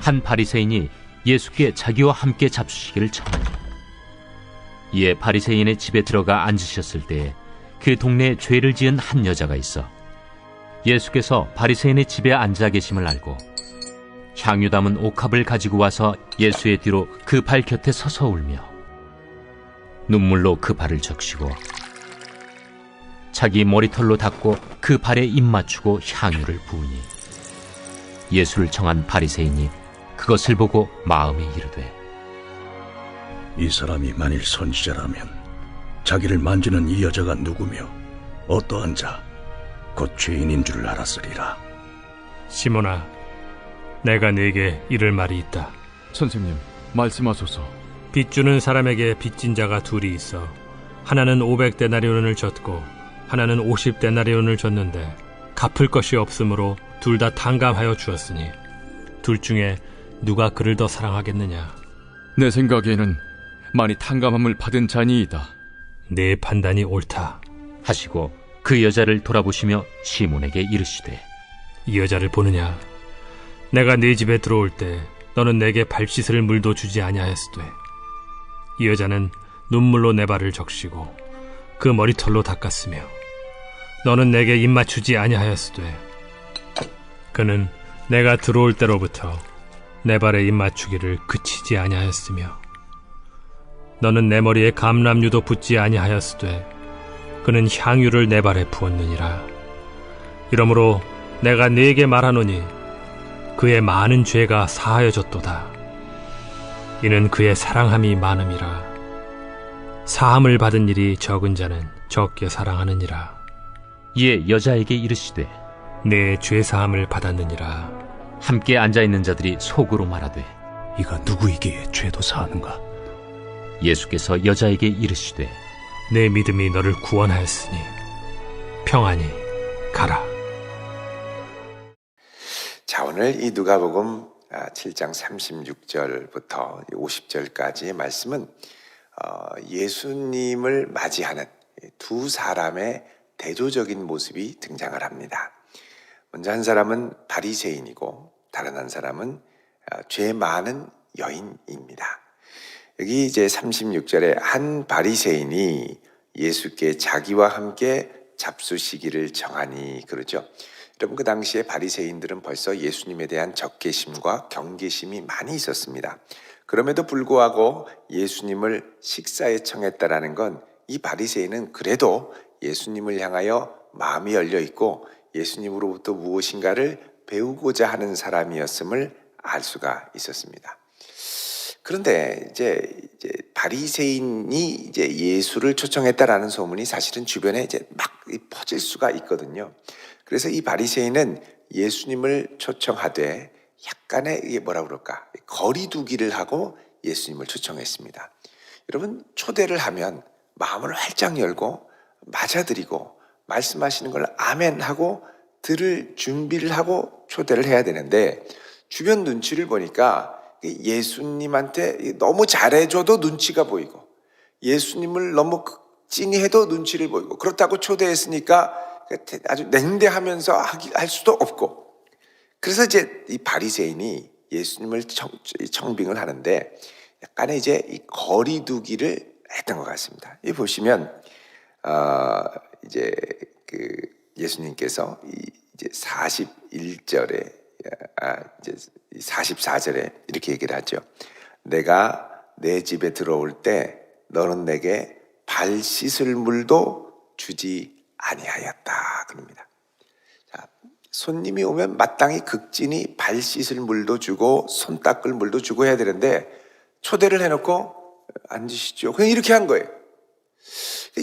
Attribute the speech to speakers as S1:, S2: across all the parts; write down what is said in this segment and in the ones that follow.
S1: 한 바리새인이 예수께 자기와 함께 잡수시기를 청하니 이에 바리새인의 집에 들어가 앉으셨을 때에 그 동네에 죄를 지은 한 여자가 있어 예수께서 바리새인의 집에 앉아 계심을 알고 향유 담은 옥합을 가지고 와서 예수의 뒤로 그 발 곁에 서서 울며 눈물로 그 발을 적시고 자기 머리털로 닦고 그 발에 입 맞추고 향유를 부으니 예수를 청한 바리새인이 그것을 보고 마음에 이르되
S2: 이 사람이 만일 선지자라면 자기를 만지는 이 여자가 누구며 어떠한 자, 곧 죄인인 줄을 알았으리라.
S3: 시몬아, 내가 네게 이를 말이 있다.
S4: 선생님, 말씀하소서.
S3: 빚 주는 사람에게 빚진 자가 둘이 있어 하나는 500데나리온을 졌고 하나는 50데나리온을 졌는데 갚을 것이 없으므로 둘 다 탕감하여 주었으니 둘 중에 누가 그를 더 사랑하겠느냐?
S4: 내 생각에는 많이 탕감함을 받은 자니이다.
S3: 내 판단이 옳다.
S1: 하시고 그 여자를 돌아보시며 시몬에게 이르시되
S3: 이 여자를 보느냐? 내가 네 집에 들어올 때 너는 내게 발 씻을 물도 주지 아니하였으되 이 여자는 눈물로 내 발을 적시고 그 머리털로 닦았으며 너는 내게 입 맞추지 아니하였으되 그는 내가 들어올 때로부터 내 발에 입 맞추기를 그치지 아니하였으며 너는 내 머리에 감람유도 붓지 아니하였으되 그는 향유를 내 발에 부었느니라 이러므로 내가 네게 말하노니 그의 많은 죄가 사하여졌도다. 이는 그의 사랑함이 많음이라. 사함을 받은 일이 적은 자는 적게 사랑하느니라.
S1: 이에 여자에게 이르시되
S3: 내 죄 사함을 받았느니라.
S1: 함께 앉아 있는 자들이 속으로 말하되
S2: 이가 누구이기에 죄도 사하는가?
S1: 예수께서 여자에게 이르시되
S3: 내 믿음이 너를 구원하였으니 평안히 가라.
S5: 자, 오늘 이 누가복음 아, 7장 36절부터 50절까지의 말씀은 어, 예수님을 맞이하는 두 사람의 대조적인 모습이 등장을 합니다. 먼저 한 사람은 바리새인이고 다른 한 사람은 아, 죄 많은 여인입니다. 여기 이제 36절에 한 바리새인이 예수께 자기와 함께 잡수 시기를 정하니 그러죠. 여러분 그 당시에 바리새인들은 벌써 예수님에 대한 적개심과 경계심이 많이 있었습니다. 그럼에도 불구하고 예수님을 식사에 청했다라는 건 이 바리새인은 그래도 예수님을 향하여 마음이 열려 있고 예수님으로부터 무엇인가를 배우고자 하는 사람이었음을 알 수가 있었습니다. 그런데 이제, 이제 바리새인이 이제 예수를 초청했다라는 소문이 사실은 주변에 이제 막 퍼질 수가 있거든요. 그래서 이 바리새인은 예수님을 초청하되 약간의 이게 뭐라 그럴까 거리두기를 하고 예수님을 초청했습니다. 여러분 초대를 하면 마음을 활짝 열고 맞아들이고 말씀하시는 걸 아멘 하고 들을 준비를 하고 초대를 해야 되는데 주변 눈치를 보니까 예수님한테 너무 잘해줘도 눈치가 보이고 예수님을 너무 찡해도 눈치를 보이고 그렇다고 초대했으니까 아주 냉대하면서 할 수도 없고 그래서 이제 이 바리새인이 예수님을 청, 청빙을 하는데 약간의 이제 이 거리두기를 했던 것 같습니다. 이 보시면 어, 이제 그 예수님께서 이 이제 41절에 아 이제 44절에 이렇게 얘기를 하죠. 내가 내 집에 들어올 때 너는 내게 발 씻을 물도 주지 아니하였다 그럽니다. 자, 손님이 오면 마땅히 극진히 발 씻을 물도 주고 손 닦을 물도 주고 해야 되는데 초대를 해놓고 앉으시죠. 그냥 이렇게 한 거예요.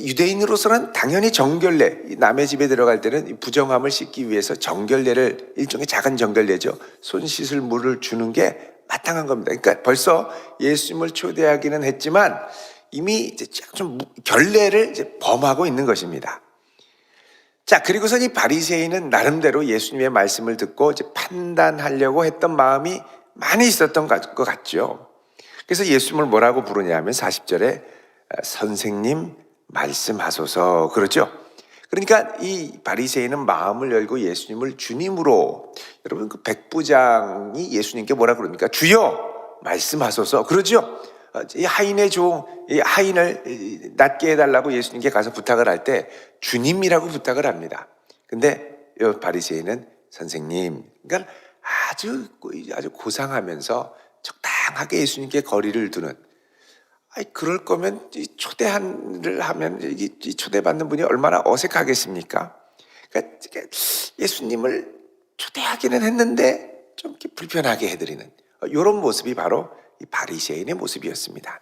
S5: 유대인으로서는 당연히 정결례, 남의 집에 들어갈 때는 부정함을 씻기 위해서 정결례를 일종의 작은 정결례죠. 손 씻을 물을 주는 게 마땅한 겁니다. 그러니까 벌써 예수님을 초대하기는 했지만 이미 이제 좀 결례를 이제 범하고 있는 것입니다. 자, 그리고서 이 바리새인은 나름대로 예수님의 말씀을 듣고 이제 판단하려고 했던 마음이 많이 있었던 것 같죠. 그래서 예수님을 뭐라고 부르냐 하면 40절에 선생님 말씀하소서 그러죠. 그러니까 이 바리새인은 마음을 열고 예수님을 주님으로 여러분 그 백부장이 예수님께 뭐라 그럽니까? 주여 말씀하소서 그러죠. 어, 이 하인의 종, 이 하인을 낫게 해달라고 예수님께 가서 부탁을 할 때 주님이라고 부탁을 합니다. 근데 이 바리새인은 선생님, 그러니까 아주 아주 고상하면서 적당하게 예수님께 거리를 두는 아이 그럴 거면 이 초대한을 하면 이, 이 초대받는 분이 얼마나 어색하겠습니까? 그러니까 예수님을 초대하기는 했는데 좀 이렇게 불편하게 해드리는 이런 모습이 바로 이 바리새인의 모습이었습니다.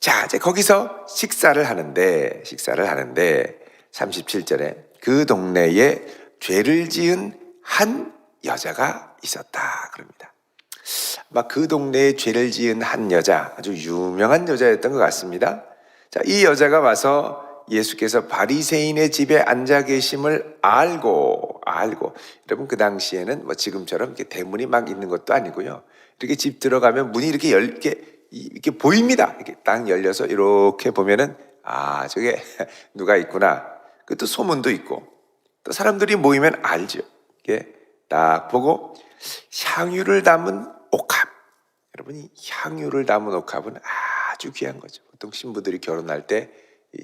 S5: 자, 이제 거기서 식사를 하는데 식사를 하는데 37절에 그 동네에 죄를 지은 한 여자가 있었다 그럽니다. 아마 그 동네에 죄를 지은 한 여자, 아주 유명한 여자였던 것 같습니다. 자, 이 여자가 와서 예수께서 바리새인의 집에 앉아 계심을 알고 알고 여러분 그 당시에는 뭐 지금처럼 이렇게 대문이 막 있는 것도 아니고요. 이렇게 집 들어가면 문이 이렇게 열 이렇게 이렇게 보입니다. 이렇게 딱 열려서 이렇게 보면은 아 저게 누가 있구나. 그또 소문도 있고 또 사람들이 모이면 알죠. 이렇게 딱 보고 향유를 담은. 여러분이 향유를 담은 옥합은 아주 귀한 거죠. 보통 신부들이 결혼할 때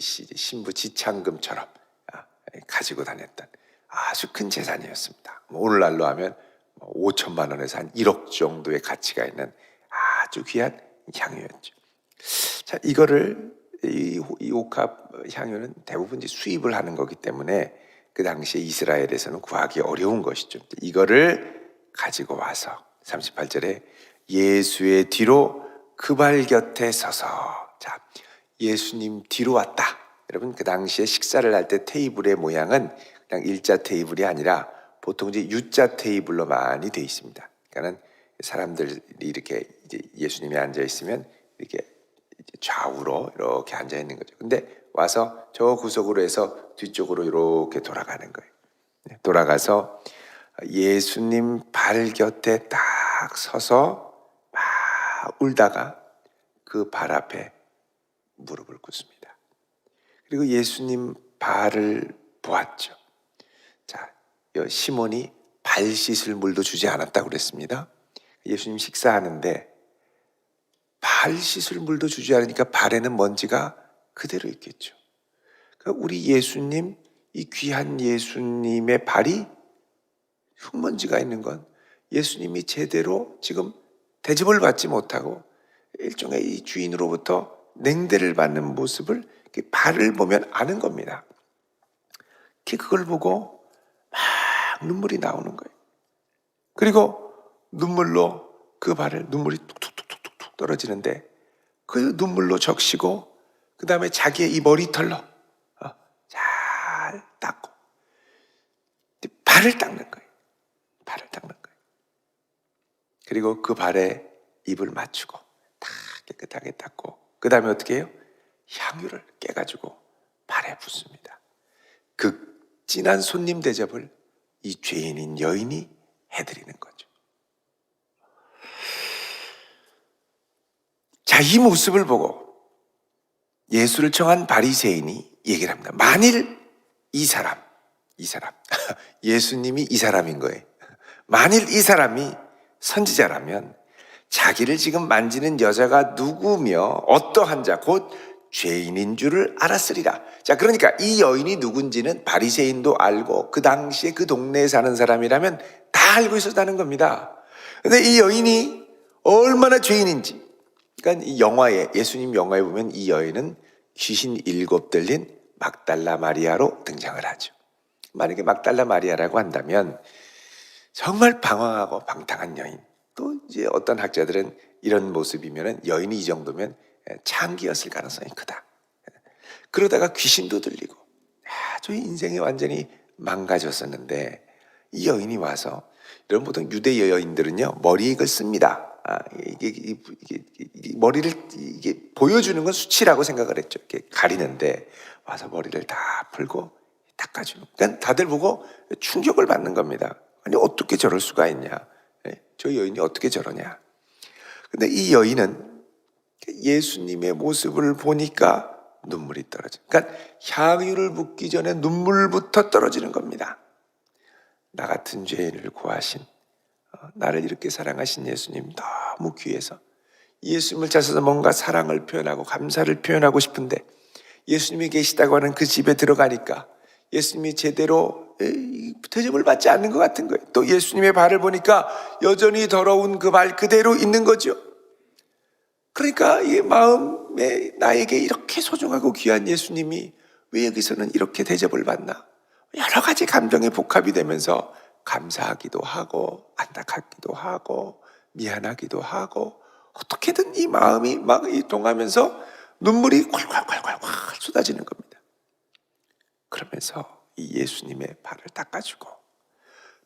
S5: 신부 지창금처럼 아, 가지고 다녔던 아주 큰 재산이었습니다. 뭐 오늘날로 하면 5천만 원에서 한 1억 정도의 가치가 있는 아주 귀한 향유였죠. 자, 이거를 이, 이 옥합 향유는 대부분 이제 수입을 하는 거기 때문에 그 당시에 이스라엘에서는 구하기 어려운 것이죠. 이거를 가지고 와서 38절에 예수의 뒤로 그 발 곁에 서서 자 예수님 뒤로 왔다. 여러분 그 당시에 식사를 할 때 테이블의 모양은 그냥 일자 테이블이 아니라 보통 이제 U자 테이블로 많이 돼 있습니다. 그러니까는 사람들이 이렇게 이제 예수님이 앉아 있으면 이렇게 좌우로 이렇게 앉아 있는 거죠. 근데 와서 저 구석으로 해서 뒤쪽으로 이렇게 돌아가는 거예요. 네, 돌아가서 예수님 발 곁에 딱 서서 막 울다가 그 발 앞에 무릎을 꿇습니다. 그리고 예수님 발을 보았죠. 자, 시몬이 발 씻을 물도 주지 않았다고 그랬습니다. 예수님 식사하는데 발 씻을 물도 주지 않으니까 발에는 먼지가 그대로 있겠죠. 그러니까 우리 예수님, 이 귀한 예수님의 발이 흙먼지가 있는 건 예수님이 제대로 지금 대접을 받지 못하고 일종의 이 주인으로부터 냉대를 받는 모습을 발을 보면 아는 겁니다. 그걸 보고 막 눈물이 나오는 거예요. 그리고 눈물로 그 발을 눈물이 툭툭툭툭툭 떨어지는데 그 눈물로 적시고 그 다음에 자기의 이 머리털로 어, 잘 닦고 발을 닦는 거예요. 발을 닦는 거예요. 그리고 그 발에 입을 맞추고 다 깨끗하게 닦고 그 다음에 어떻게 해요? 향유를 깨가지고 발에 붓습니다. 그 진한 손님 대접을 이 죄인인 여인이 해드리는 거죠. 자, 이 모습을 보고 예수를 청한 바리새인이 얘기를 합니다. 만일 이 사람, 이 사람, 예수님이 이 사람인 거예요. 만일 이 사람이 선지자라면 자기를 지금 만지는 여자가 누구며 어떠한 자, 곧 죄인인 줄을 알았으리라. 자, 그러니까 이 여인이 누군지는 바리새인도 알고 그 당시에 그 동네에 사는 사람이라면 다 알고 있었다는 겁니다. 근데 이 여인이 얼마나 죄인인지. 그러니까 이 영화에 예수님 영화에 보면 이 여인은 귀신 일곱 들린 막달라 마리아로 등장을 하죠. 만약에 막달라 마리아라고 한다면 정말 방황하고 방탕한 여인. 또 이제 어떤 학자들은 이런 모습이면 여인이 이 정도면 창기였을 가능성이 크다. 그러다가 귀신도 들리고 아주 인생이 완전히 망가졌었는데 이 여인이 와서 이런 보통 유대 여인들은요 머리액을 씁니다. 아, 이게, 이게, 이게, 이게, 머리를 이게 보여주는 건 수치라고 생각을 했죠. 이렇게 가리는데 와서 머리를 다 풀고 닦아주는. 그러니까 다들 보고 충격을 받는 겁니다. 아니 어떻게 저럴 수가 있냐? 예, 저 여인이 어떻게 저러냐? 근데 이 여인은 예수님의 모습을 보니까 눈물이 떨어져. 그러니까 향유를 붓기 전에 눈물부터 떨어지는 겁니다. 나 같은 죄인을 구하신 어, 나를 이렇게 사랑하신 예수님 너무 귀해서 예수님을 찾아서 뭔가 사랑을 표현하고 감사를 표현하고 싶은데 예수님이 계시다고 하는 그 집에 들어가니까 예수님이 제대로 대접을 받지 않는 것 같은 거예요. 또 예수님의 발을 보니까 여전히 더러운 그 발 그대로 있는 거죠. 그러니까 이 마음에 나에게 이렇게 소중하고 귀한 예수님이 왜 여기서는 이렇게 대접을 받나? 여러 가지 감정의 복합이 되면서 감사하기도 하고 안타깝기도 하고 미안하기도 하고 어떻게든 이 마음이 막 이동하면서 눈물이 콸콸콸콸콸 쏟아지는 겁니다. 그러면서 이 예수님의 발을 닦아주고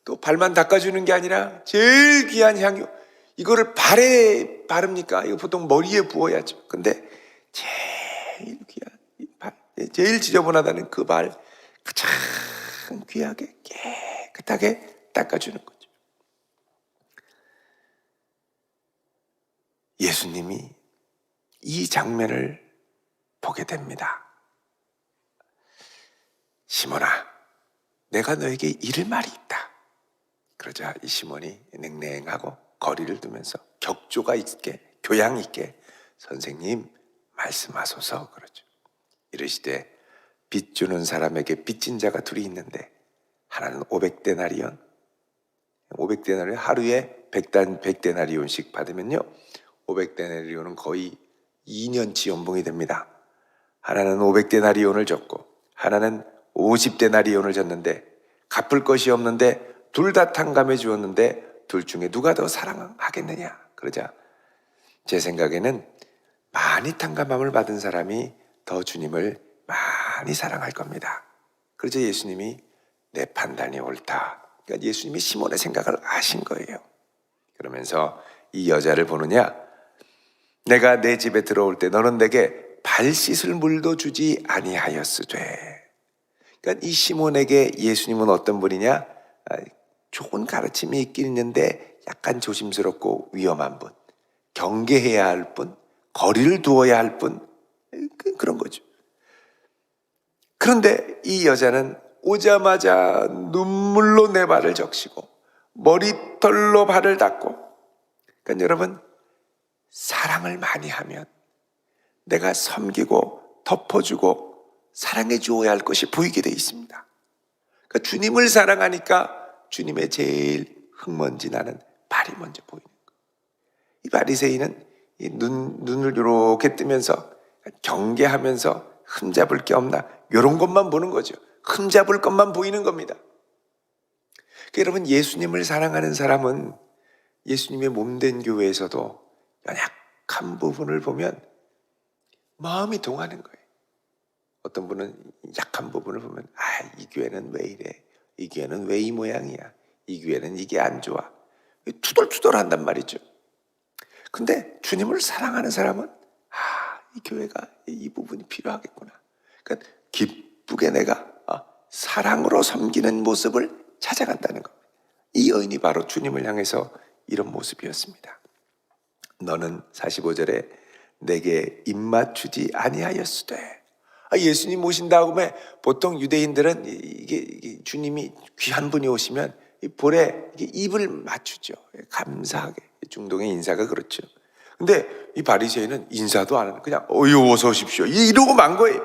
S5: 또 발만 닦아주는 게 아니라 제일 귀한 향유 이거를 발에 바릅니까? 이거 보통 머리에 부어야죠. 근데 제일 귀한 이 발, 제일 지저분하다는 그 발 가장 귀하게 깨끗하게 닦아주는 거죠. 예수님이 이 장면을 보게 됩니다. 시몬아, 내가 너에게 이를 말이 있다. 그러자 이 시몬이 냉랭하고 거리를 두면서 격조가 있게 교양 있게 선생님 말씀하소서 그러죠. 이르시되 빚 주는 사람에게 빚진 자가 둘이 있는데 하나는 500데나리온 500데나리온 하루에 100단 100데나리온씩 받으면요. 500데나리온은 거의 2년치 연봉이 됩니다. 하나는 500데나리온을 줬고 하나는 50데나리온을 줬는데 갚을 것이 없는데 둘 다 탕감해 주었는데 둘 중에 누가 더 사랑하겠느냐? 그러자 제 생각에는 많이 탕감함을 받은 사람이 더 주님을 많이 사랑할 겁니다. 그러자 예수님이 내 판단이 옳다. 그러니까 예수님이 시몬의 생각을 아신 거예요. 그러면서 이 여자를 보느냐? 내가 내 집에 들어올 때 너는 내게 발 씻을 물도 주지 아니하였으되. 그러니까 이 시몬에게 예수님은 어떤 분이냐? 아, 좋은 가르침이 있긴 있는데 약간 조심스럽고 위험한 분, 경계해야 할 분, 거리를 두어야 할 분, 그- 그런 거죠. 그런데 이 여자는 오자마자 눈물로 내 발을 적시고 머리털로 발을 닦고 그러니까 여러분 사랑을 많이 하면 내가 섬기고 덮어주고 사랑해 주어야 할 것이 보이게 돼 있습니다. 그러니까 주님을 사랑하니까 주님의 제일 흙먼지 나는 발이 먼저 보이는 거예요. 이 바리새인은 이 눈, 눈을 이렇게 뜨면서 경계하면서 흠잡을 게 없나 이런 것만 보는 거죠. 흠잡을 것만 보이는 겁니다. 그러니까 여러분 예수님을 사랑하는 사람은 예수님의 몸된 교회에서도 연약한 부분을 보면 마음이 동하는 거예요. 어떤 분은 약한 부분을 보면 아 이 교회는 왜 이래? 이 교회는 왜 이 모양이야? 이 교회는 이게 안 좋아. 투덜투덜 한단 말이죠. 근데 주님을 사랑하는 사람은 아, 이 교회가 이 부분이 필요하겠구나. 그러니까 기쁘게 내가 아, 사랑으로 섬기는 모습을 찾아간다는 겁니다. 이 여인이 바로 주님을 향해서 이런 모습이었습니다. 너는 45절에 내게 입맞추지 아니하였으되 아, 예수님 모신 다음에 보통 유대인들은 이- 이게, 주님이 귀한 분이 오시면 이 볼에 입을 맞추죠. 감사하게 중동의 인사가 그렇죠. 근데 이 바리새인은 인사도 안 하는 그냥 어유 어서 오십시오 이- 이러고 만 거예요.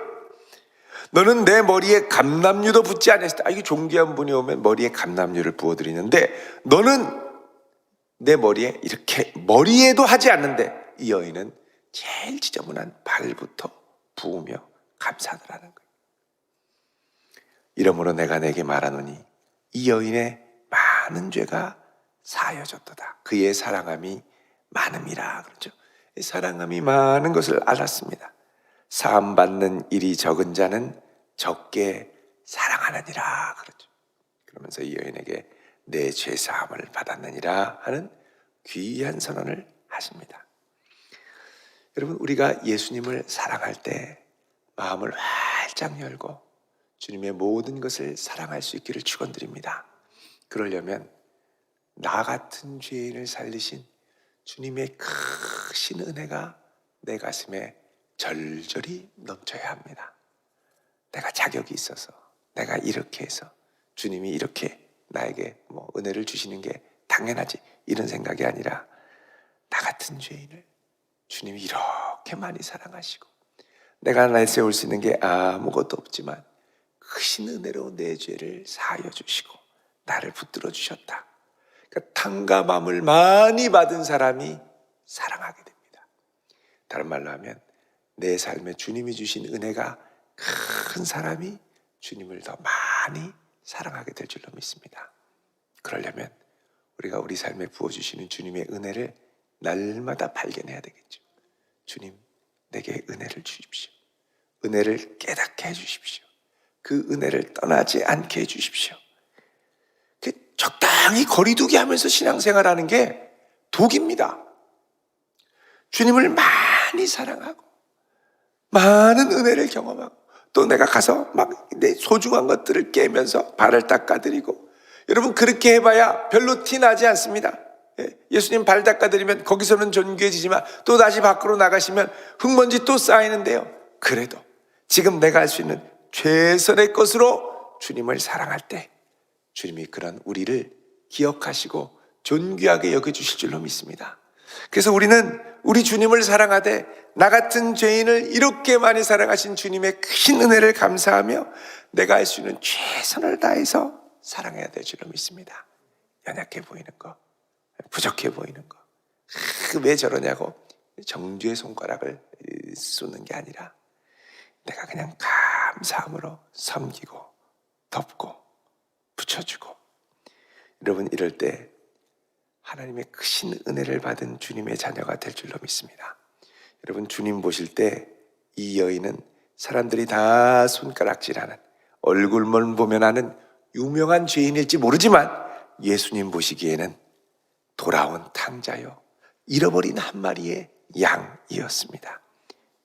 S5: 너는 내 머리에 감남유도 붓지 않았다. 아, 이게 존귀한 분이 오면 머리에 감남유를 부어드리는데 너는 내 머리에 이렇게 머리에도 하지 않는데 이 여인은 제일 지저분한 발부터 부으며 감사하더라는 거예요. 이러므로 내가 내게 말하노니 이 여인의 많은 죄가 사여졌도다. 그의 사랑함이 많음이라 그러죠. 이 사랑함이 많은 것을 알았습니다. 사함 받는 일이 적은 자는 적게 사랑하느니라 그러죠. 그러면서 이 여인에게 내 죄 사함을 받았느니라 하는 귀한 선언을 하십니다. 여러분 우리가 예수님을 사랑할 때 마음을 활짝 열고 주님의 모든 것을 사랑할 수 있기를 축원드립니다. 그러려면 나 같은 죄인을 살리신 주님의 크신 은혜가 내 가슴에 절절히 넘쳐야 합니다. 내가 자격이 있어서 내가 이렇게 해서 주님이 이렇게 나에게 뭐 은혜를 주시는 게 당연하지 이런 생각이 아니라 나 같은 죄인을 주님이 이렇게 많이 사랑하시고 내가 내세울 수 있는 게 아무것도 없지만 크신 은혜로 내 죄를 사하여 주시고 나를 붙들어 주셨다. 그러니까 탕감함을 많이 받은 사람이 사랑하게 됩니다. 다른 말로 하면 내 삶에 주님이 주신 은혜가 큰 사람이 주님을 더 많이 사랑하게 될 줄로 믿습니다. 그러려면 우리가 우리 삶에 부어주시는 주님의 은혜를 날마다 발견해야 되겠죠. 주님, 내게 은혜를 주십시오. 은혜를 깨닫게 해주십시오. 그 은혜를 떠나지 않게 해주십시오. 그 적당히 거리두기 하면서 신앙생활하는 게 독입니다. 주님을 많이 사랑하고 많은 은혜를 경험하고 또 내가 가서 막 내 소중한 것들을 깨면서 발을 닦아드리고 여러분 그렇게 해봐야 별로 티 나지 않습니다. 예, 예수님 발 닦아드리면 거기서는 존귀해지지만 또 다시 밖으로 나가시면 흙먼지 또 쌓이는데요. 그래도 지금 내가 할 수 있는 최선의 것으로 주님을 사랑할 때 주님이 그런 우리를 기억하시고 존귀하게 여겨주실 줄로 믿습니다. 그래서 우리는 우리 주님을 사랑하되 나 같은 죄인을 이렇게 많이 사랑하신 주님의 큰 은혜를 감사하며 내가 할 수 있는 최선을 다해서 사랑해야 될 줄로 믿습니다. 연약해 보이는 거, 부족해 보이는 거. 그왜 저러냐고 정죄의 손가락을 쏘는 게 아니라 내가 그냥 감사함으로 섬기고 덮고 붙여주고 여러분 이럴 때 하나님의 크신 은혜를 받은 주님의 자녀가 될 줄로 믿습니다. 여러분 주님 보실 때 이 여인은 사람들이 다 손가락질하는 얼굴만 보면 아는 유명한 죄인일지 모르지만 예수님 보시기에는 돌아온 탕자요 잃어버린 한 마리의 양이었습니다.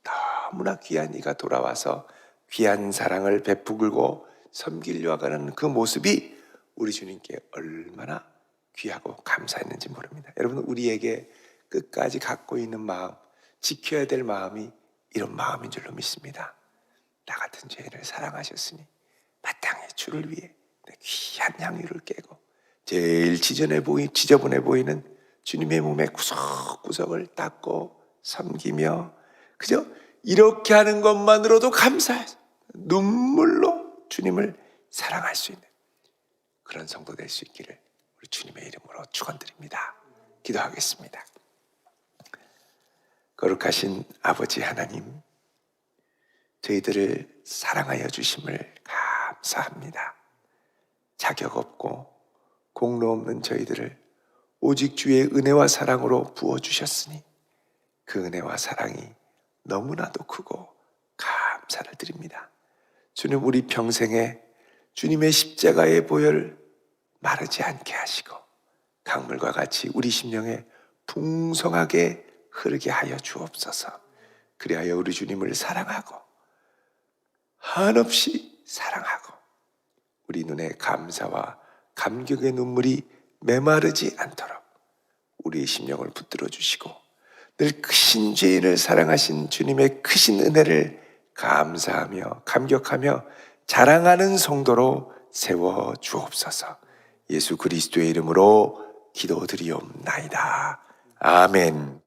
S5: 너무나 귀한 이가 돌아와서 귀한 사랑을 베풀고 섬기려 하는 그 모습이 우리 주님께 얼마나 귀하고 감사했는지 모릅니다. 여러분 우리에게 끝까지 갖고 있는 마음, 지켜야 될 마음이 이런 마음인 줄로 믿습니다. 나 같은 죄인을 사랑하셨으니 마땅히 주를 위해 내 귀한 향유를 깨고 제일 지전해 보이 지저분해 보이는 주님의 몸의 구석구석을 닦고 섬기며 그저 이렇게 하는 것만으로도 감사해서 눈물로 주님을 사랑할 수 있는 그런 성도 될 수 있기를 우리 주님의 이름으로 축원드립니다. 기도하겠습니다. 거룩하신 아버지 하나님, 저희들을 사랑하여 주심을 감사합니다. 자격 없고 공로 없는 저희들을 오직 주의 은혜와 사랑으로 부어 주셨으니 그 은혜와 사랑이 너무나도 크고 감사를 드립니다. 주님 우리 평생에 주님의 십자가의 보혈 마르지 않게 하시고 강물과 같이 우리 심령에 풍성하게 흐르게 하여 주옵소서. 그리하여 우리 주님을 사랑하고 한없이 사랑하고 우리 눈에 감사와 감격의 눈물이 메마르지 않도록 우리의 심령을 붙들어 주시고 늘 크신 죄인을 사랑하신 주님의 크신 은혜를 감사하며 감격하며 자랑하는 성도로 세워 주옵소서. 예수 그리스도의 이름으로 기도드리옵나이다. 아멘.